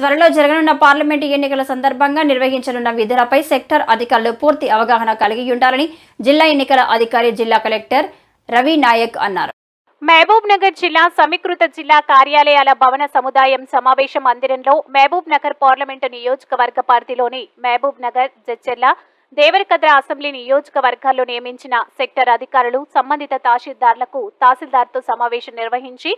త్వరలో జరగనున్న పార్లమెంటు ఎన్నికల సందర్భంగా నిర్వహించనున్న విధులపై సెక్టర్ అధికారులు పూర్తి అవగాహన కలిగి ఉండాలని జిల్లా ఎన్నికల అధికారి జిల్లా కలెక్టర్ రవి నాయక్ అన్నారు. మహబూబ్ నగర్ జిల్లా సమీకృత జిల్లా కార్యాలయాల భవన సముదాయం సమావేశం మందిరంలో మహబూబ్ నగర్ పార్లమెంటు నియోజకవర్గ పరిధిలోని మహబూబ్ నగర్ జడ్చెర్ల దేవరకద్ర అసెంబ్లీ నియోజకవర్గాల్లో నియమించిన సెక్టర్ అధికారులు సంబంధిత తహసీల్దార్లకు తహసీల్దార్తో సమావేశం నిర్వహించి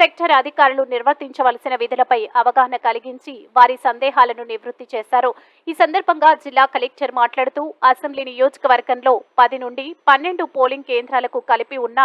సెక్టర్ అధికారులు నిర్వర్తించవలసిన విధులపై అవగాహన కలిగించి వారి సందేహాలను నివృత్తి చేశారు. ఈ సందర్భంగా జిల్లా కలెక్టర్ మాట్లాడుతూ అసెంబ్లీ నియోజకవర్గంలో పది నుండి పన్నెండు పోలింగ్ కేంద్రాలకు కలిపి ఉన్న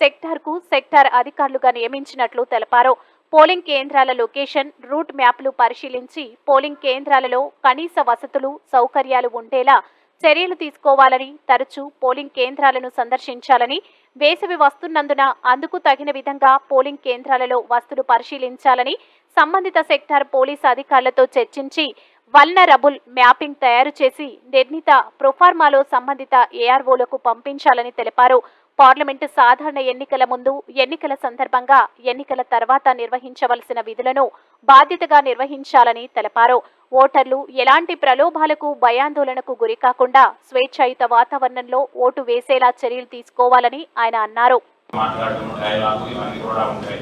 సెక్టార్కు సెక్టార్ అధికారులుగా నియమించినట్లు తెలిపారు. పోలింగ్ కేంద్రాల లొకేషన్ రూట్ మ్యాప్లు పరిశీలించి పోలింగ్ కేంద్రాలలో కనీస వసతులు సౌకర్యాలు ఉండేలా చర్యలు తీసుకోవాలని తరచూ పోలింగ్ కేంద్రాలను సందర్శించాలని వేసవి వస్తున్నందున అందుకు తగిన విధంగా పోలింగ్ కేంద్రాలలో వస్తులు పరిశీలించాలని సంబంధిత సెక్టార్ పోలీస్ అధికారులతో చర్చించి వల్నరబుల్ మ్యాపింగ్ తయారు చేసి నిర్ణీత ప్రొఫార్మాలో సంబంధిత ఏఆర్ఓలకు పంపించాలని తెలిపారు. పార్లమెంటు సాధారణ ఎన్నికల ముందు ఎన్నికల సందర్భంగా ఎన్నికల తర్వాత నిర్వహించవలసిన విధులను బాధ్యతగా నిర్వహించాలని తెలిపారు. ఓటర్లు ఎలాంటి ప్రలోభాలకు భయాందోళనకు గురికాకుండా స్వేచ్ఛాయుత వాతావరణంలో ఓటు వేసేలా చర్యలు తీసుకోవాలని ఆయన అన్నారు. మాట్లాడడం డైలాగ్ ఇవన్నీ కూడా ఉంటాయి.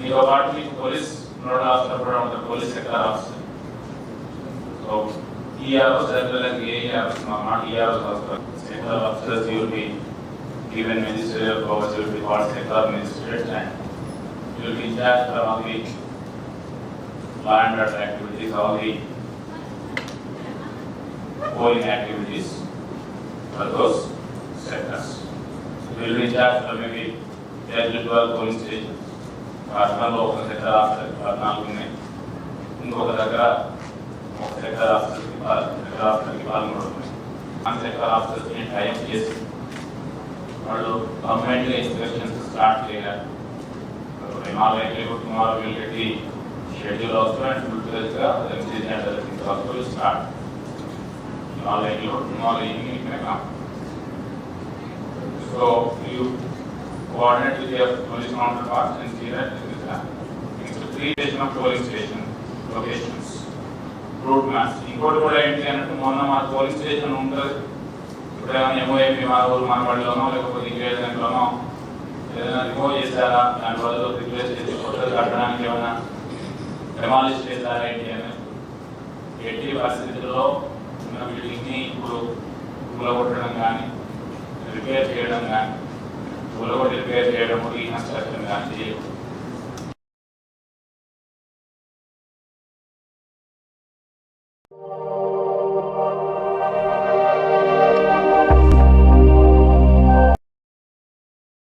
మీతో పాటు మీకు police officer officers given ministerial powers you will be called sector magistrate and you will be in charge of all the law and order activities all the polling activities for those sectors will be in charge for maybe ten to twelve polling stations. రాష్ట్రంలో ఒక sector officer పద్నాలుగు ఉన్నాయి ఇంకొక దగ్గర ఒక sector ఆఫీసర్కి sector ఆఫీసర్కి పదమూడు ఉన్నాయి ఆ సెక్టర్ ఆఫీసర్స్ని టైప్ చేసి వాళ్ళు కంప్లైంట్గా ఇన్స్పెక్షన్స్ స్టార్ట్ చేయాలి. నాలుగు లైక్లీహుడ్ టుమారో వీళ్ళకి షెడ్యూల్ ఆల్సో అండ్ ఫుల్ ఫ్లెజ్గా ఎంసీజీ అండ్ స్టార్ట్. నాలుగు tomorrow evening so you coordinate So you police counter your police see and see that this is happening. It's a three station of station ఇంకోటి కూడా ఏంటి అంటే మొన్న మా polling station ఉంటుంది. ఇక్కడ ఏమైనా ఎంఓఏపీ మా ఊరు మన వాళ్ళలోనో లేకపోతే ఇంకేదైనాలోనో ఏదైనా రిమూవ్ చేస్తారా దాని బదులు రిప్లేస్ చేసి కొత్తది కట్టడానికి ఏమైనా డెమాలిష్ చేస్తారా ఏంటి అని ఎట్టి పరిస్థితుల్లో ఉన్న బిల్డింగ్ని ఇప్పుడు కూలగొట్టడం కానీ రిపేర్ చేయడం కానీ కూలగొట్టి రిపేర్ చేయడం రీకన్స్ట్రక్షన్ కానీ చేయకూడదు